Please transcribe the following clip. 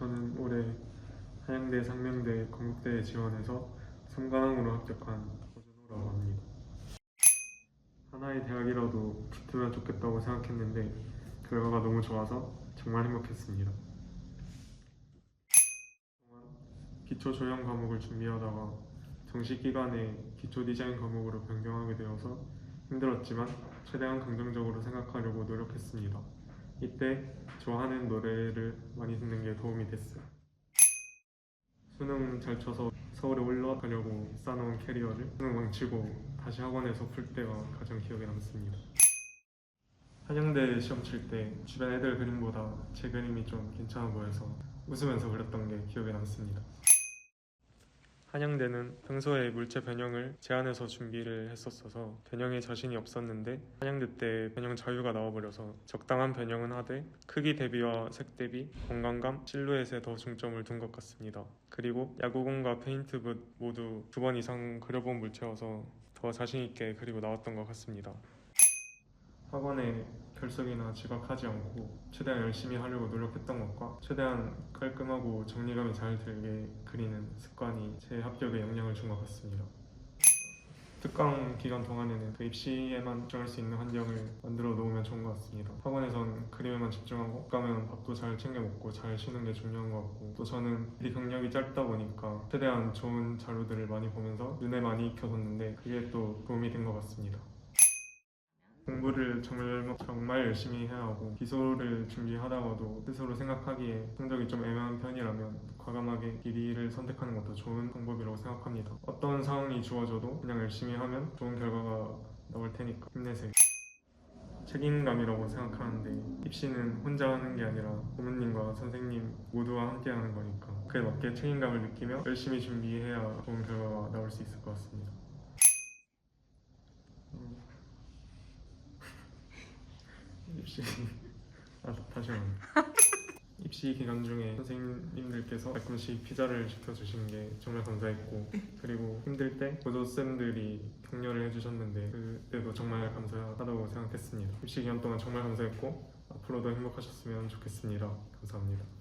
저는 올해 한양대 상명대 건국대에 지원해서 3관왕으로 합격한 고준호라고 합니다. 하나의 대학이라도 붙으면 좋겠다고 생각했는데 결과가 너무 좋아서 정말 행복했습니다. 기초 조형 과목을 준비하다가 정시 기간에 기초 디자인 과목으로 변경하게 되어서 힘들었지만 최대한 긍정적으로 생각하려고 노력했습니다. 이때 좋아하는 노래를 많이 듣는 게 도움이 됐어요. 수능 잘 쳐서 서울에 올라가려고 쌓아놓은 캐리어를 수능 망치고 다시 학원에서 풀 때가 가장 기억에 남습니다. 한양대 시험 칠 때 주변 애들 그림보다 제 그림이 좀 괜찮아 보여서 웃으면서 그렸던 게 기억에 남습니다. 한양대는 평소에 물체 변형을 제안해서 준비를 했었어서 변형에 자신이 없었는데 한양대 때 변형 자유가 나와버려서 적당한 변형은 하되 크기 대비와 색 대비, 건강감, 실루엣에 더 중점을 둔 것 같습니다. 그리고 야구공과 페인트붓 모두 두 번 이상 그려본 물체여서 더 자신 있게 그리고 나왔던 것 같습니다. 학원에 결석이나 지각하지 않고 최대한 열심히 하려고 노력했던 것과 최대한 깔끔하고 정리감이 잘 들게 그리는 습관이 제 합격에 영향을 준 것 같습니다. 특강 기간 동안에는 그 입시에만 집중할 수 있는 환경을 만들어 놓으면 좋은 것 같습니다. 학원에선 그림에만 집중하고 가면 밥도 잘 챙겨 먹고 잘 쉬는 게 중요한 것 같고 또 저는 이 경력이 짧다 보니까 최대한 좋은 자료들을 많이 보면서 눈에 많이 익혀뒀는데 그게 또 도움이 된 것 같습니다. 공부를 정말, 정말 열심히 해야 하고 기소를 준비하다가도 스스로 생각하기에 성적이 좀 애매한 편이라면 과감하게 길이를 선택하는 것도 좋은 방법이라고 생각합니다. 어떤 상황이 주어져도 그냥 열심히 하면 좋은 결과가 나올 테니까 힘내세요. 책임감이라고 생각하는데 입시는 혼자 하는 게 아니라 부모님과 선생님 모두와 함께 하는 거니까 그에 맞게 책임감을 느끼며 열심히 준비해야 좋은 결과가 나올 수 있을 것 같습니다. 입시 아 다시 한번 입시 기간 중에 선생님들께서 가끔씩 피자를 시켜주신 게 정말 감사했고 그리고 힘들 때 보조 쌤들이 격려를 해주셨는데 그때도 정말 감사하다고 생각했습니다. 입시 기간 동안 정말 감사했고 앞으로도 행복하셨으면 좋겠습니다. 감사합니다.